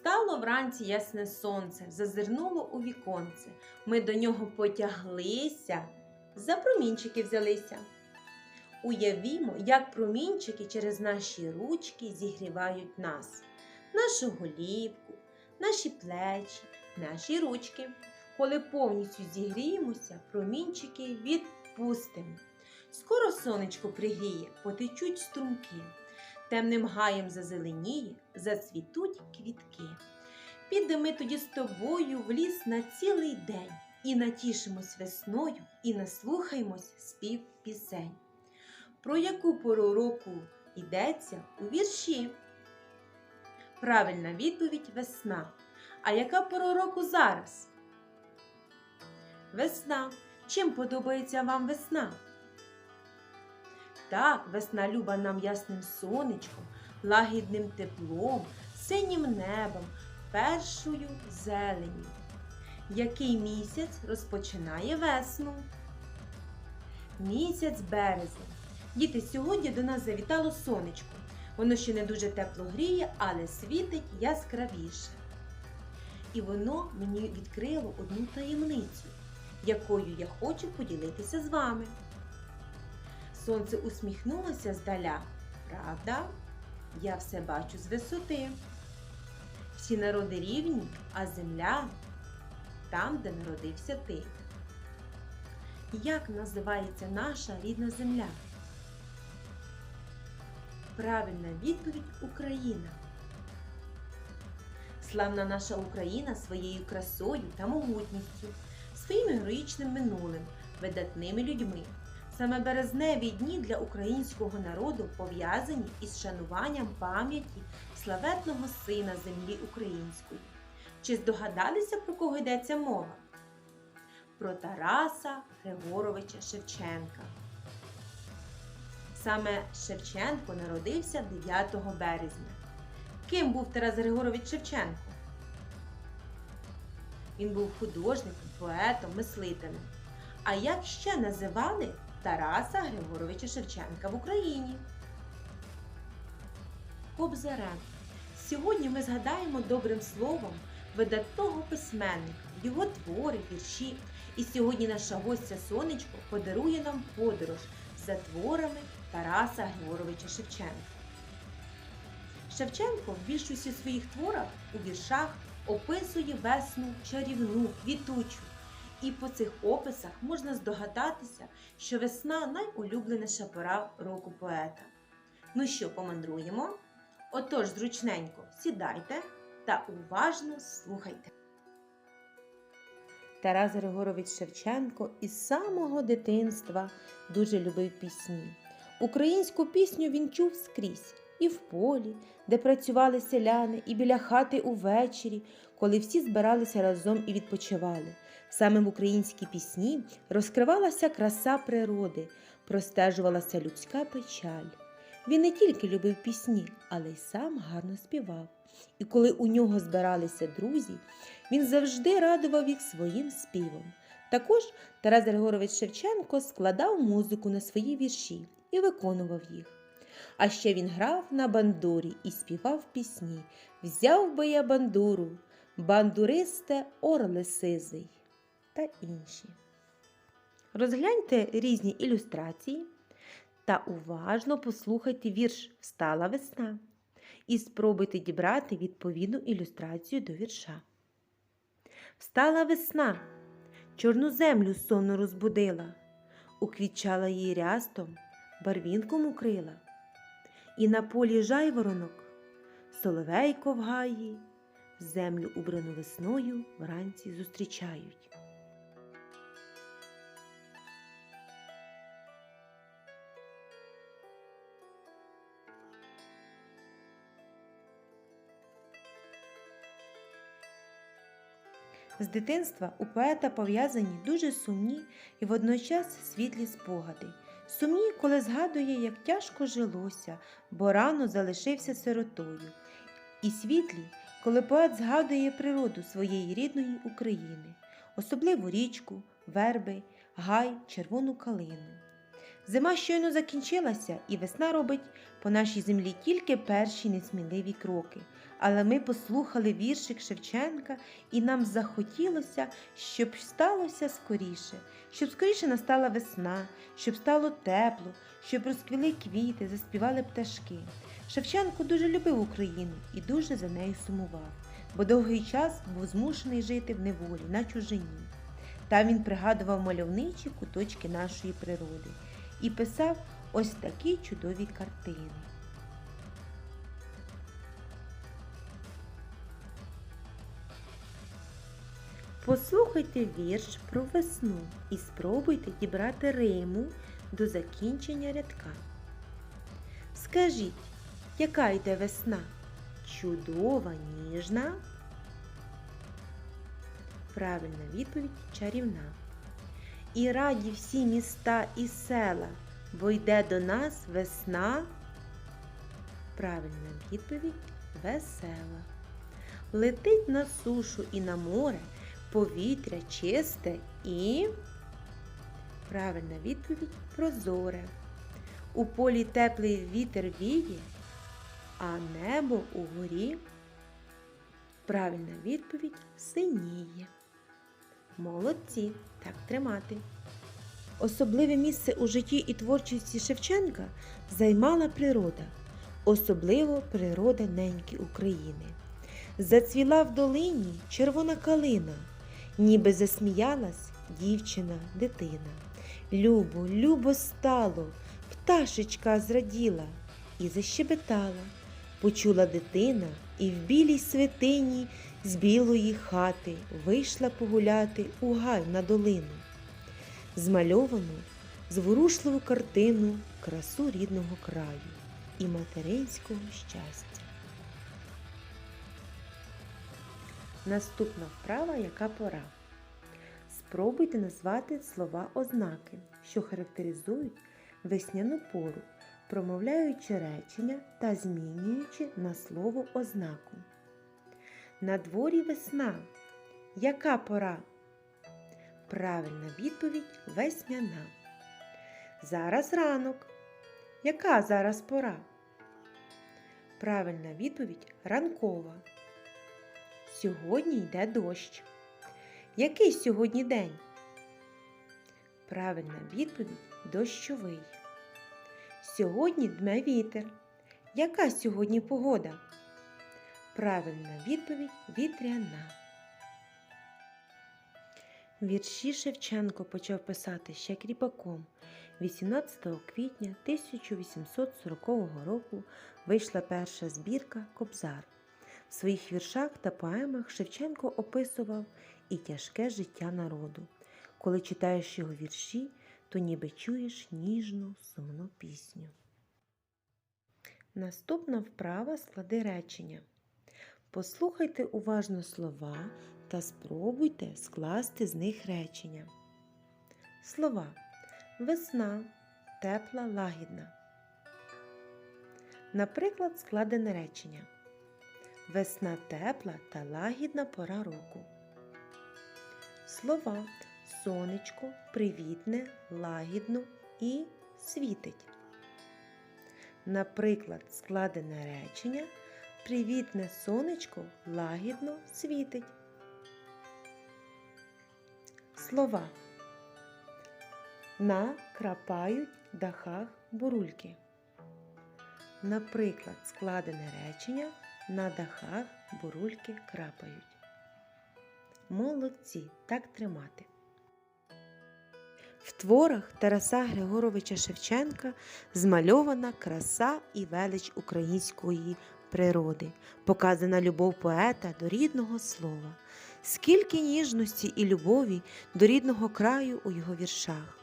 Встало вранці ясне сонце, зазирнуло у віконце. Ми до нього потяглися, за промінчики взялися. Уявімо, як промінчики через наші ручки зігрівають нас, нашу голівку, наші плечі, наші ручки. Коли повністю зігріємося, промінчики відпустимо. Скоро сонечко пригріє, потечуть струмки. Темним гаєм зазеленіє, зацвітуть квітки. Підемо ми тоді з тобою в ліс на цілий день і натішимось весною, і наслухаємось спів пісень. Про яку пору року йдеться у вірші? Правильна відповідь весна. А яка пора року зараз? Весна. Чим подобається вам весна? Так, весна люба нам ясним сонечком, лагідним теплом, синім небом, першою зеленю. Який місяць розпочинає весну? Місяць березень. Діти, сьогодні до нас завітало сонечко. Воно ще не дуже тепло гріє, але світить яскравіше. І воно мені відкрило одну таємницю, якою я хочу поділитися з вами. Сонце усміхнулося здаля. Правда? Я все бачу з висоти. Всі народи рівні, а земля там, де народився ти. Як називається наша рідна земля? Правильна відповідь Україна. Славна наша Україна своєю красою та могутністю, своїм героїчним минулим, видатними людьми. Саме березневі дні для українського народу пов'язані із шануванням пам'яті славетного сина землі української. Чи здогадалися, про кого йдеться мова? Про Тараса Григоровича Шевченка. Саме Шевченко народився 9 березня. Ким був Тарас Григорович Шевченко? Він був художником, поетом, мислителем. А як ще називали Тараса Григоровича Шевченка в Україні? Кобзарем. Сьогодні ми згадаємо добрим словом видатного письменника, його твори, вірші. І сьогодні наша гостя Сонечко подарує нам подорож за творами Тараса Григоровича Шевченка. Шевченко в більшості своїх творах у віршах описує весну чарівну, квітучу. І по цих описах можна здогадатися, що весна найулюбленіша пора року поета. Ну що, помандруємо? Отож, зручненько сідайте та уважно слухайте. Тарас Григорович Шевченко із самого дитинства дуже любив пісні. Українську пісню він чув скрізь і в полі, де працювали селяни, і біля хати увечері, коли всі збиралися разом і відпочивали. Саме в українській пісні розкривалася краса природи, простежувалася людська печаль. Він не тільки любив пісні, але й сам гарно співав. І коли у нього збиралися друзі, він завжди радував їх своїм співом. Також Тарас Григорович Шевченко складав музику на свої вірші і виконував їх. А ще він грав на бандурі і співав пісні Взяв би я бандуру, бандуристе орле сизий та інші. Розгляньте різні ілюстрації та уважно послухайте вірш Встала весна і спробуйте дібрати відповідну ілюстрацію до вірша. Встала весна, чорну землю сонно розбудила, уквітчала її рястом, барвінком укрила. І на полі жайворонок, соловейко в гаї, землю убрану весною вранці зустрічають. З дитинства у поета пов'язані дуже сумні і водночас світлі спогади. Сумні, коли згадує, як тяжко жилося, бо рано залишився сиротою. І світлі, коли поет згадує природу своєї рідної України, особливу річку, верби, гай, червону калину. Зима щойно закінчилася, і весна робить по нашій землі тільки перші несміливі кроки, але ми послухали віршик Шевченка, і нам захотілося, щоб сталося скоріше, щоб скоріше настала весна, щоб стало тепло, щоб розквіли квіти, заспівали пташки. Шевченко дуже любив Україну і дуже за нею сумував, бо довгий час був змушений жити в неволі на чужині. Там він пригадував мальовничі куточки нашої природи і писав ось такі чудові картини. Послухайте вірш про весну і спробуйте дібрати риму до закінчення рядка. Скажіть, яка йде весна? Чудова, ніжна? Правильна відповідь чарівна. І раді всі міста і села, бо йде до нас весна. Правильна відповідь весела. Летить на сушу і на море, повітря чисте і. Правильна відповідь прозоре. У полі теплий вітер віє, а небо угорі. Правильна відповідь синіє. Молодці, так тримати. Особливе місце у житті і творчості Шевченка займала природа, особливо природа неньки України. Зацвіла в долині червона калина, ніби засміялась дівчина, дитина. Любо, любо стало, пташечка зраділа і защебетала. Почула дитина і в білій святині з білої хати вийшла погуляти у гай на долину. Змальовану зворушливу картину красу рідного краю і материнського щастя. Наступна вправа яка пора. Спробуйте назвати слова ознаки, що характеризують весняну пору, промовляючи речення та змінюючи на слово ознаку. На дворі весна. Яка пора? Правильна відповідь весняна. Зараз ранок. Яка зараз пора? Правильна відповідь ранкова. Сьогодні йде дощ. Який сьогодні день? Правильна відповідь дощовий. Сьогодні дме вітер. Яка сьогодні погода? Правильна відповідь вітряна. Вірші Шевченко почав писати ще кріпаком. 18 квітня 1840 року вийшла перша збірка Кобзар. В своїх віршах та поемах Шевченко описував і тяжке життя народу. Коли читаєш його вірші, то ніби чуєш ніжну сумну пісню. Наступна вправа склади речення. Послухайте уважно слова та спробуйте скласти з них речення. Слова весна, тепла, лагідна. Наприклад, складене речення. Весна тепла та лагідна пора року. Слова сонечко, привітне, лагідно і світить. Наприклад, складене речення Привітне сонечко лагідно світить. Слова на крапають дахах бурульки. Наприклад, складене речення на дахах бурульки крапають. Молодці так тримати. В творах Тараса Григоровича Шевченка змальована краса і велич української природи, показана любов поета до рідного слова, скільки ніжності і любові до рідного краю у його віршах.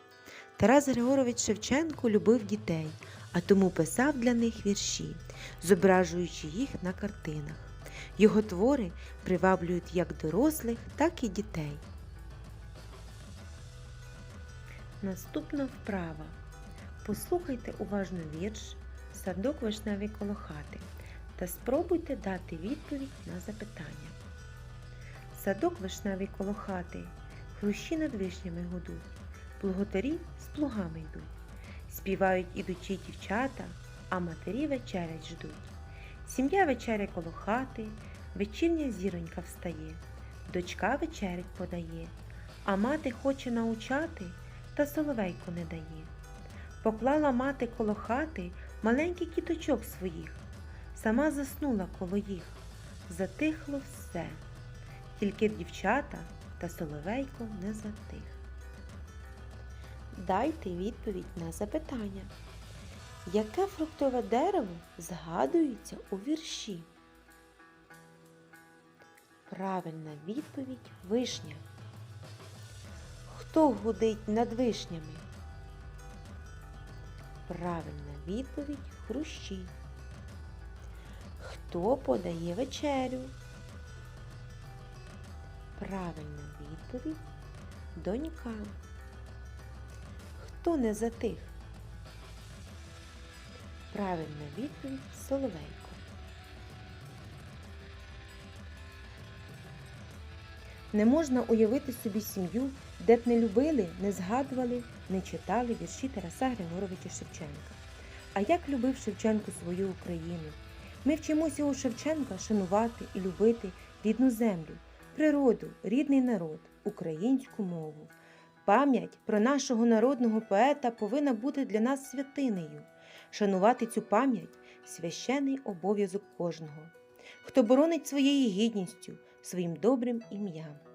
Тарас Григорович Шевченко любив дітей, а тому писав для них вірші, зображуючи їх на картинах. Його твори приваблюють як дорослих, так і дітей. Наступна вправа. Послухайте уважно вірш Садок вишневий коло хати та спробуйте дати відповідь на запитання. Садок вишневий коло хати, хрущі над вишнями гудуть, плуготарі з плугами йдуть, співають ідучі дівчата, а матері вечерять ждуть. Сім'я вечеря коло хати, вечірня зіронька встає, дочка вечерять подає, а мати хоче научати, та соловейку не дає. Поклала мати коло хати маленький кіточок своїх, сама заснула коло їх, затихло все, тільки дівчата та соловейко не затих. Дайте відповідь на запитання. Яке фруктове дерево згадується у вірші? Правильна відповідь вишня. Хто гудить над вишнями? Правильна відповідь хрущі. Хто подає вечерю? Правильна відповідь донька. Хто не затих? Правильна відповідь Соловейко. Не можна уявити собі сім'ю, де б не любили, не згадували, не читали вірші Тараса Григоровича Шевченка. А як любив Шевченко свою Україну? Ми вчимося у Шевченка шанувати і любити рідну землю, природу, рідний народ, українську мову. Пам'ять про нашого народного поета повинна бути для нас святинею. Шанувати цю пам'ять священий обов'язок кожного, хто боронить своєю гідністю, своїм добрим ім'ям.